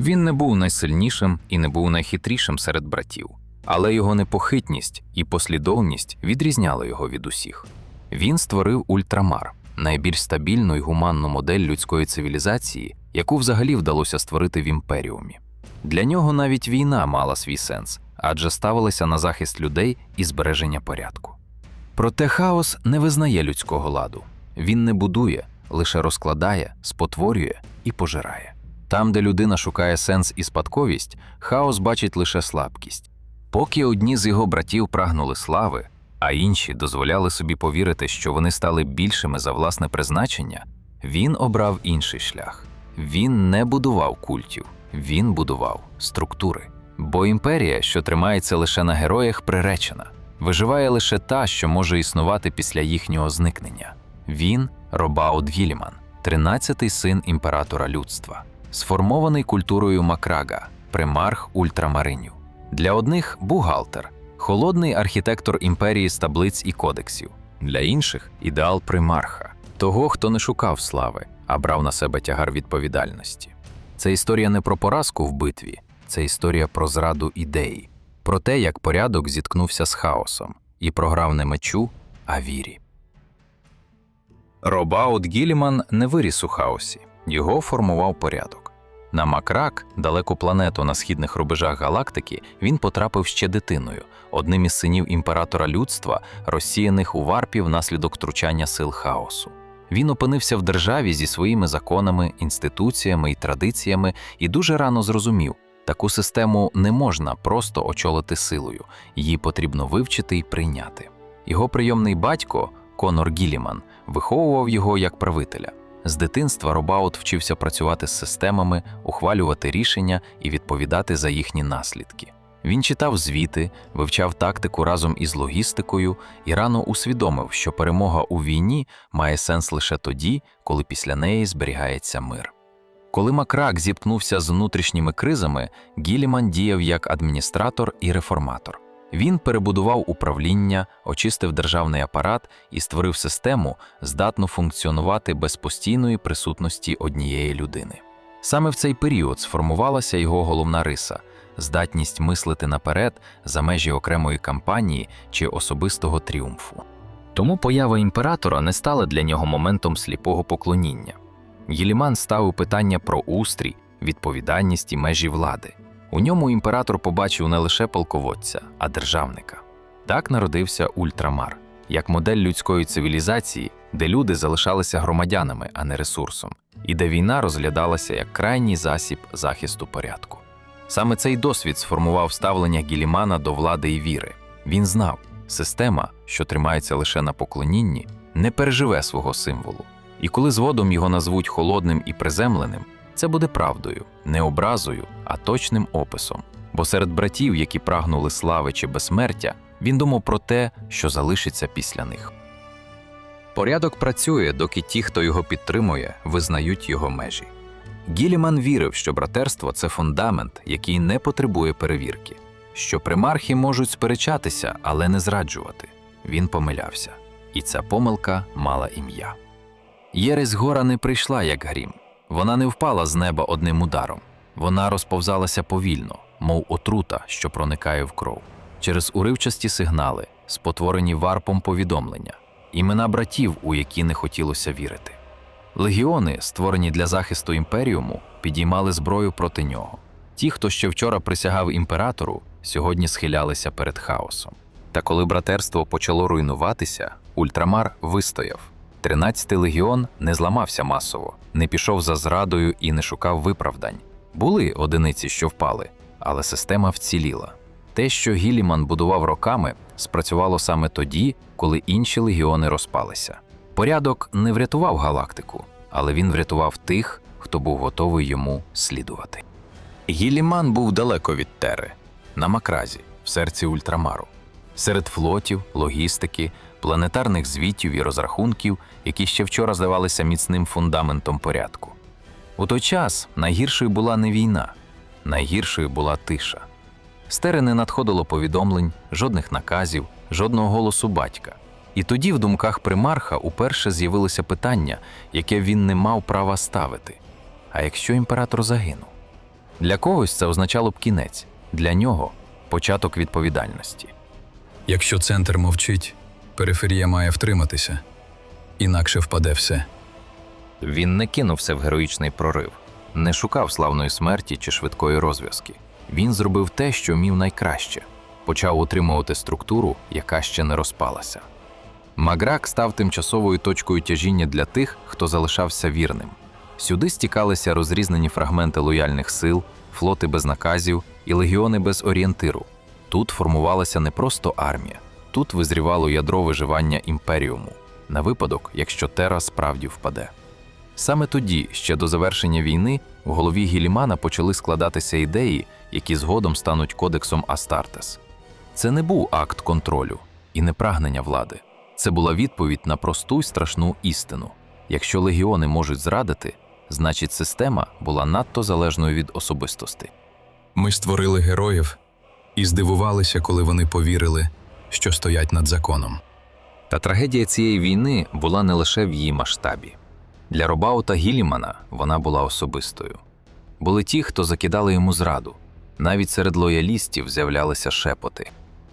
Він не був найсильнішим і не був найхитрішим серед братів, але його непохитність і послідовність відрізняли його від усіх. Він створив ультрамар найбільш стабільну і гуманну модель людської цивілізації, яку взагалі вдалося створити в імперіумі. Для нього навіть війна мала свій сенс, адже ставилася на захист людей і збереження порядку. Проте хаос не визнає людського ладу. Він не будує, лише розкладає, спотворює і пожирає. Там, де людина шукає сенс і спадковість, хаос бачить лише слабкість. Поки одні з його братів прагнули слави, а інші дозволяли собі повірити, що вони стали більшими за власне призначення, він обрав інший шлях. Він не будував культів, він будував структури. Бо імперія, що тримається лише на героях, приречена, виживає лише та, що може існувати після їхнього зникнення. Він Робаут Гіліман, тринадцятий син імператора людства, сформований культурою Макрага, примарх ультрамаринів. Для одних бухгалтер, холодний архітектор імперії з таблиць і кодексів, для інших ідеал примарха, того, хто не шукав слави, а брав на себе тягар відповідальності. Це історія не про поразку в битві, це історія про зраду ідеї, про те, як порядок зіткнувся з хаосом і програв не мечу, а вірі. Робаут Гіліман не виріс у хаосі, його формував порядок. На Макрак, далеку планету на східних рубежах галактики, він потрапив ще дитиною, одним із синів імператора людства, розсіяних у варпі внаслідок втручання сил хаосу. Він опинився в державі зі своїми законами, інституціями і традиціями і дуже рано зрозумів, таку систему не можна просто очолити силою, її потрібно вивчити і прийняти. Його прийомний батько, Конор Гіліман, виховував його як правителя. З дитинства Робаут вчився працювати з системами, ухвалювати рішення і відповідати за їхні наслідки. Він читав звіти, вивчав тактику разом із логістикою і рано усвідомив, що перемога у війні має сенс лише тоді, коли після неї зберігається мир. Коли Макрак зіткнувся з внутрішніми кризами, Гіліман діяв як адміністратор і реформатор. Він перебудував управління, очистив державний апарат і створив систему, здатну функціонувати без постійної присутності однієї людини. Саме в цей період сформувалася його головна риса здатність мислити наперед за межі окремої кампанії чи особистого тріумфу. Тому поява імператора не стала для нього моментом сліпого поклоніння. Гіліман ставив питання про устрій, відповідальність і межі влади. У ньому імператор побачив не лише полководця, а державника. Так народився ультрамар, як модель людської цивілізації, де люди залишалися громадянами, а не ресурсом, і де війна розглядалася як крайній засіб захисту порядку. Саме цей досвід сформував ставлення Гілімана до влади і віри. Він знав, система, що тримається лише на поклонінні, не переживе свого символу. І коли згодом його назвуть холодним і приземленим, це буде правдою, не образою, а точним описом. Бо серед братів, які прагнули слави чи безсмертя, він думав про те, що залишиться після них. Порядок працює, доки ті, хто його підтримує, визнають його межі. Гіліман вірив, що братерство це фундамент, який не потребує перевірки, що примархи можуть сперечатися, але не зраджувати. Він помилявся, і ця помилка мала ім'я. Єресь гора не прийшла як грім. Вона не впала з неба одним ударом. Вона розповзалася повільно, мов отрута, що проникає в кров, через уривчасті сигнали, спотворені варпом повідомлення, імена братів, у які не хотілося вірити. Легіони, створені для захисту імперіуму, підіймали зброю проти нього. Ті, хто ще вчора присягав імператору, сьогодні схилялися перед хаосом. Та коли братерство почало руйнуватися, ультрамар вистояв. Тринадцятий легіон не зламався масово, не пішов за зрадою і не шукав виправдань. Були одиниці, що впали, але система вціліла. Те, що Гіліман будував роками, спрацювало саме тоді, коли інші легіони розпалися. Порядок не врятував галактику, але він врятував тих, хто був готовий йому слідувати. Гіліман був далеко від Тери, на Макразі, в серці ультрамару, серед флотів, логістики, планетарних звітів і розрахунків, які ще вчора здавалися міцним фундаментом порядку. У той час найгіршою була не війна, найгіршою була тиша. З Тери не надходило повідомлень, жодних наказів, жодного голосу батька. І тоді в думках примарха уперше з'явилося питання, яке він не мав права ставити: а якщо імператор загинув? Для когось це означало б кінець, для нього початок відповідальності. Якщо центр мовчить, периферія має втриматися, інакше впаде все. Він не кинувся в героїчний прорив, не шукав славної смерті чи швидкої розв'язки. Він зробив те, що вмів найкраще почав утримувати структуру, яка ще не розпалася. Маграк став тимчасовою точкою тяжіння для тих, хто залишався вірним. Сюди стікалися розрізнені фрагменти лояльних сил, флоти без наказів і легіони без орієнтиру. Тут формувалася не просто армія, тут визрівало ядро виживання імперіуму на випадок, якщо Тера справді впаде. Саме тоді, ще до завершення війни, в голові Гілімана почали складатися ідеї, які згодом стануть кодексом Астартес. Це не був акт контролю і не прагнення влади. Це була відповідь на просту й страшну істину. Якщо легіони можуть зрадити, значить система була надто залежною від особистості. Ми створили героїв і здивувалися, коли вони повірили, що стоять над законом. Та трагедія цієї війни була не лише в її масштабі. Для Робаута Гілімана вона була особистою. Були ті, хто закидали йому зраду. Навіть серед лоялістів з'являлися шепоти.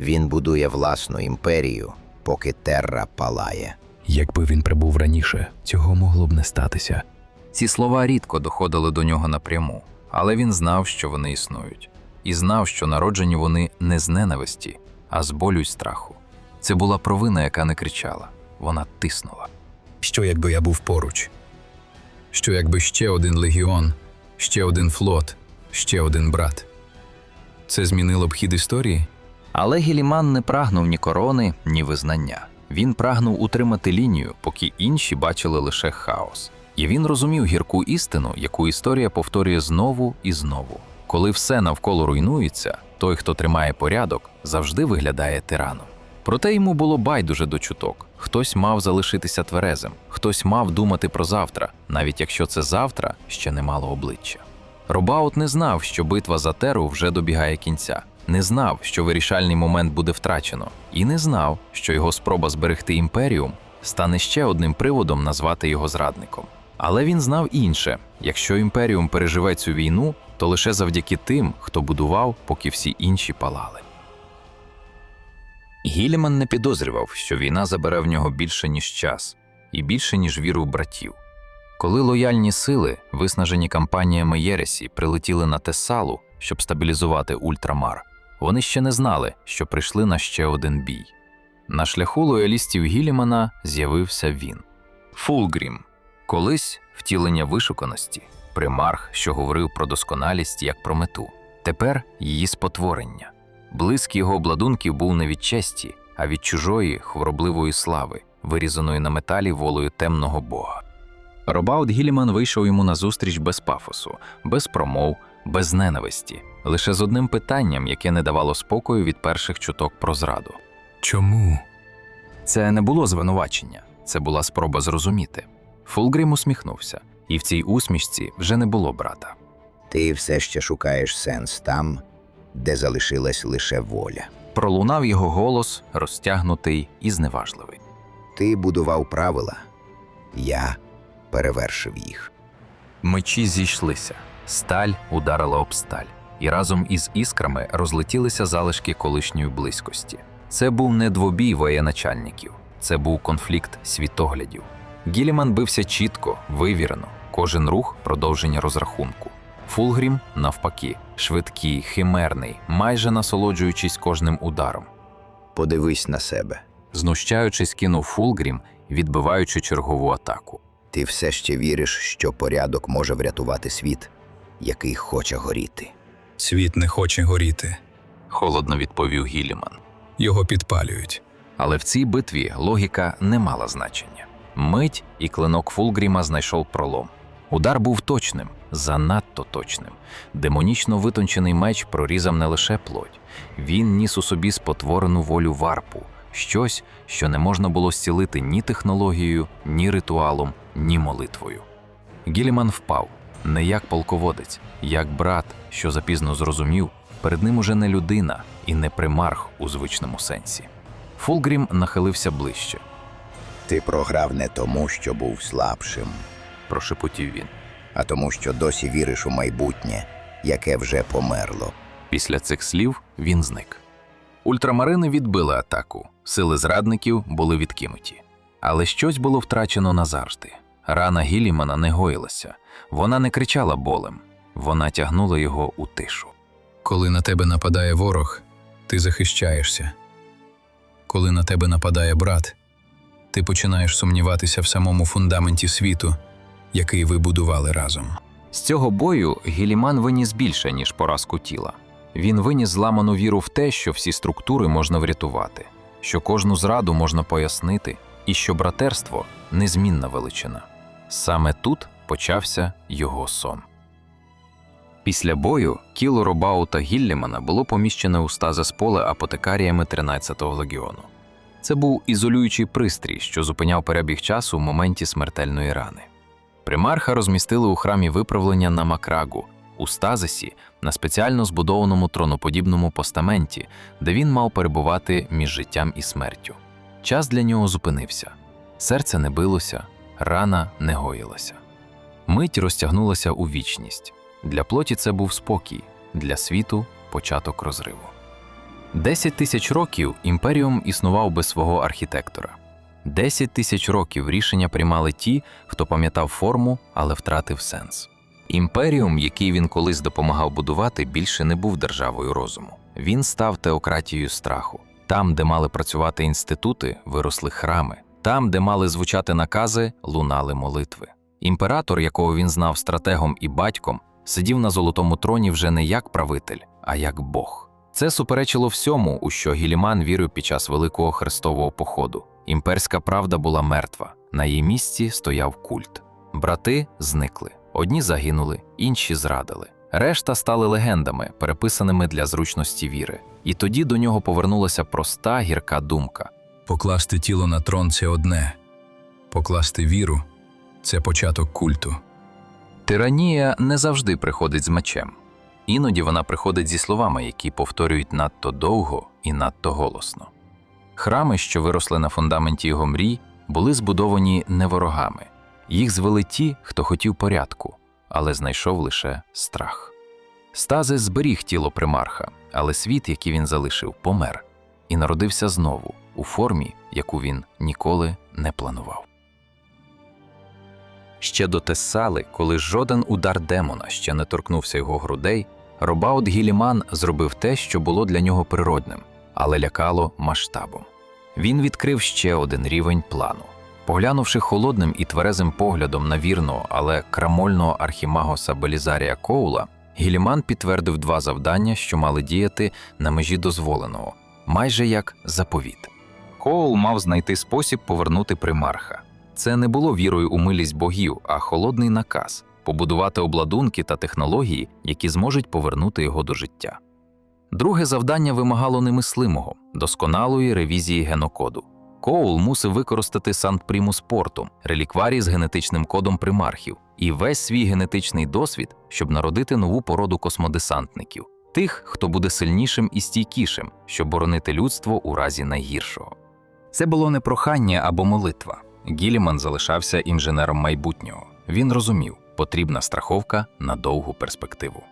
Він будує власну імперію, поки терра палає. Якби він прибув раніше, цього могло б не статися. Ці слова рідко доходили до нього напряму, але він знав, що вони існують, і знав, що народжені вони не з ненависті, а з болю й страху. Це була провина, яка не кричала, вона тиснула. Що якби я був поруч? Що якби ще один легіон, ще один флот, ще один брат? Це змінило б хід історії? Але Гіліман не прагнув ні корони, ні визнання. Він прагнув утримати лінію, поки інші бачили лише хаос. І він розумів гірку істину, яку історія повторює знову і знову. Коли все навколо руйнується, той, хто тримає порядок, завжди виглядає тираном. Проте йому було байдуже до чуток. Хтось мав залишитися тверезим, хтось мав думати про завтра, навіть якщо це завтра ще не мало обличчя. Робаут не знав, що битва за теру вже добігає кінця, не знав, що вирішальний момент буде втрачено, і не знав, що його спроба зберегти імперіум стане ще одним приводом назвати його зрадником. Але він знав інше: якщо імперіум переживе цю війну, то лише завдяки тим, хто будував, поки всі інші палали. Гіліман не підозрював, що війна забере в нього більше, ніж час, і більше, ніж віру в братів. Коли лояльні сили, виснажені кампаніями Єресі, прилетіли на Тесалу, щоб стабілізувати Ультрамар, вони ще не знали, що прийшли на ще один бій. На шляху лоялістів Гілімана з'явився він Фулгрім, колись втілення вишуканості, примарх, що говорив про досконалість як про мету, тепер її спотворення. Блиск його обладунків був не від честі, а від чужої хворобливої слави, вирізаної на металі волею темного бога. Робаут Гіліман вийшов йому назустріч без пафосу, без промов, без ненависті, лише з одним питанням, яке не давало спокою від перших чуток про зраду. Чому? Це не було звинувачення, це була спроба зрозуміти. Фулгрім усміхнувся, і в цій усмішці вже не було брата. Ти все ще шукаєш сенс там, де залишилась лише воля. Пролунав його голос, розтягнутий і зневажливий. Ти будував правила, я перевершив їх. Мечі зійшлися, сталь ударила об сталь, і разом із іскрами розлетілися залишки колишньої близькості. Це був не двобій воєначальників, це був конфлікт світоглядів. Гіліман бився чітко, вивірено, кожен рух продовження розрахунку. Фулгрім, навпаки, швидкий, химерний, майже насолоджуючись кожним ударом. Подивись на себе. Знущаючись, кинув Фулгрім, відбиваючи чергову атаку. Ти все ще віриш, що порядок може врятувати світ, який хоче горіти. Світ не хоче горіти, Холодно відповів Гіліман. його підпалюють. Але в цій битві логіка не мала значення. Мить і клинок Фулгріма знайшов пролом. Удар був точним, занадто точним. Демонічно витончений меч прорізав не лише плоть, він ніс у собі спотворену волю варпу, щось, що не можна було зцілити ні технологією, ні ритуалом, ні молитвою. Гіліман впав не як полководець, як брат, що запізно зрозумів, перед ним уже не людина і не примарх у звичному сенсі. Фулгрім нахилився ближче, Ти програв не тому, що був слабшим, прошепотів він. а тому, що досі віриш у майбутнє, яке вже померло. Після цих слів він зник. Ультрамарини відбили атаку, сили зрадників були відкинуті. Але щось було втрачено назавжди. Рана Гілімана не гоїлася, вона не кричала болем, вона тягнула його у тишу. Коли на тебе нападає ворог, ти захищаєшся. Коли на тебе нападає брат, ти починаєш сумніватися в самому фундаменті світу, який ви будували разом. З цього бою Гіліман виніс більше, ніж поразку тіла. Він виніс зламану віру в те, що всі структури можна врятувати, що кожну зраду можна пояснити, і що братерство незмінна величина. Саме тут почався його сон. Після бою тіло Робаута Гіллімана було поміщене у стазис поле апотекаріями 13-го легіону. Це був ізолюючий пристрій, що зупиняв перебіг часу в моменті смертельної рани. Примарха розмістили у храмі виправлення на Макрагу, у стазисі, на спеціально збудованому троноподібному постаменті, де він мав перебувати між життям і смертю. Час для нього зупинився. Серце не билося, рана не гоїлася. Мить розтягнулася у вічність. Для плоті це був спокій, для світу початок розриву. Десять тисяч років імперіум існував без свого архітектора. Десять тисяч років рішення приймали ті, хто пам'ятав форму, але втратив сенс. Імперіум, який він колись допомагав будувати, більше не був державою розуму. Він став теократією страху. Там, де мали працювати інститути, виросли храми. Там, де мали звучати накази, лунали молитви. Імператор, якого він знав стратегом і батьком, сидів на золотому троні вже не як правитель, а як Бог. Це суперечило всьому, у що Гіліман вірив під час Великого Хрестового походу. Імперська правда була мертва, на її місці стояв культ. Брати зникли, одні загинули, інші зрадили. Решта стали легендами, переписаними для зручності віри. І тоді до нього повернулася проста гірка думка. Покласти тіло на трон це одне, покласти віру це початок культу. Тиранія не завжди приходить з мечем. Іноді вона приходить зі словами, які повторюють надто довго і надто голосно. Храми, що виросли на фундаменті його мрій, були збудовані не ворогами. Їх звели ті, хто хотів порядку, але знайшов лише страх. Стазис зберіг тіло примарха, але світ, який він залишив, помер і народився знову у формі, яку він ніколи не планував. Ще до Тессали, коли жоден удар демона ще не торкнувся його грудей, Робаут Гіліман зробив те, що було для нього природним, але лякало масштабом. Він відкрив ще один рівень плану. Поглянувши холодним і тверезим поглядом на вірного, але крамольного архімагоса Белізарія Коула, Гіліман підтвердив два завдання, що мали діяти на межі дозволеного, майже як заповіт. Коул мав знайти спосіб повернути примарха. Це не було вірою у милість богів, а холодний наказ побудувати обладунки та технології, які зможуть повернути його до життя. Друге завдання вимагало немислимого досконалої ревізії генокоду. Коул мусив використати Сант-Примус Портум, релікварій з генетичним кодом примархів, і весь свій генетичний досвід, щоб народити нову породу космодесантників, тих, хто буде сильнішим і стійкішим, щоб боронити людство у разі найгіршого. Це було не прохання або молитва. Гіліман залишався інженером майбутнього. Він розумів, потрібна страховка на довгу перспективу.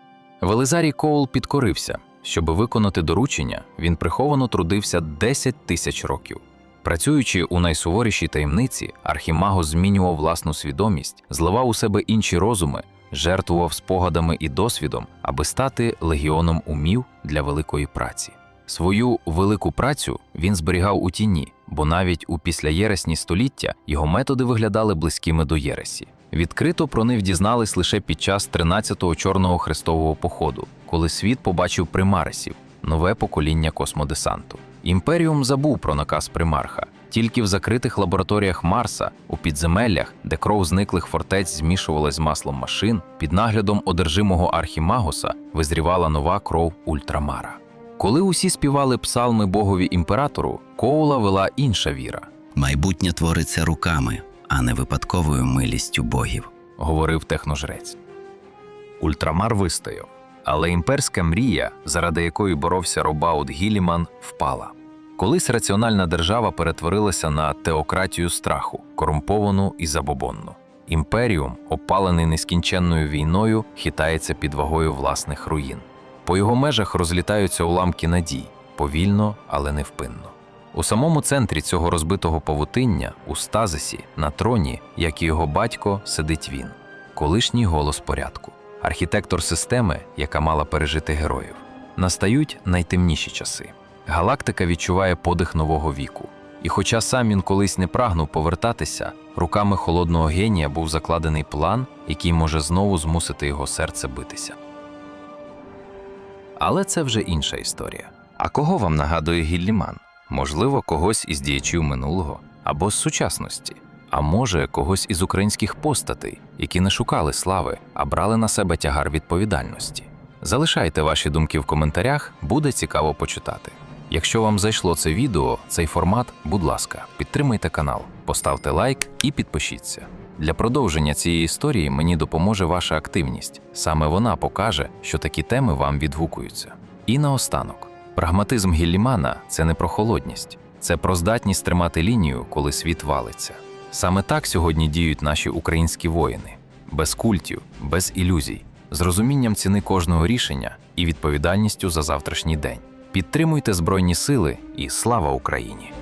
Велизарій Коул підкорився. Щоби виконати доручення, він приховано трудився 10 тисяч років. Працюючи у найсуворішій таємниці, Архімагос змінював власну свідомість, зливав у себе інші розуми, жертвував спогадами і досвідом, аби стати легіоном умів для великої праці. Свою велику працю він зберігав у тіні, бо навіть у післяєресні століття його методи виглядали близькими до єресі. Відкрито про них дізнались лише під час 13-го чорного хрестового походу, коли світ побачив примарисів, нове покоління космодесанту. Імперіум забув про наказ примарха. Тільки в закритих лабораторіях Марса, у підземеллях, де кров зниклих фортець змішувалась з маслом машин, під наглядом одержимого архімагоса визрівала нова кров ультрамара. Коли усі співали псалми богові імператору, Коула вела інша віра, Майбутнє твориться руками, а не випадковою милістю богів. говорив техножрець. Ультрамар вистояв, але імперська мрія, заради якої боровся Робаут Гіліман, впала. Колись раціональна держава перетворилася на теократію страху, корумповану і забобонну. Імперіум, опалений нескінченною війною, хитається під вагою власних руїн. По його межах розлітаються уламки надій, повільно, але невпинно. У самому центрі цього розбитого павутиння, у стазисі, на троні, як і його батько, сидить він, колишній голос порядку, архітектор системи, яка мала пережити героїв. Настають найтемніші часи. Галактика відчуває подих нового віку. І хоча сам він колись не прагнув повертатися, руками холодного генія був закладений план, який може знову змусити його серце битися. Але це вже інша історія. А кого вам нагадує Гілліман? Можливо, когось із діячів минулого або з сучасності, а може, когось із українських постатей, які не шукали слави, а брали на себе тягар відповідальності. Залишайте ваші думки в коментарях, буде цікаво почитати. Якщо вам зайшло це відео, цей формат, будь ласка, підтримайте канал, поставте лайк і підпишіться. Для продовження цієї історії мені допоможе ваша активність. Саме вона покаже, що такі теми вам відгукуються. І наостанок, прагматизм Гіллімана це не про холодність, це про здатність тримати лінію, коли світ валиться. Саме так сьогодні діють наші українські воїни, без культів, без ілюзій, з розумінням ціни кожного рішення і відповідальністю за завтрашній день. Підтримуйте Збройні Сили і слава Україні!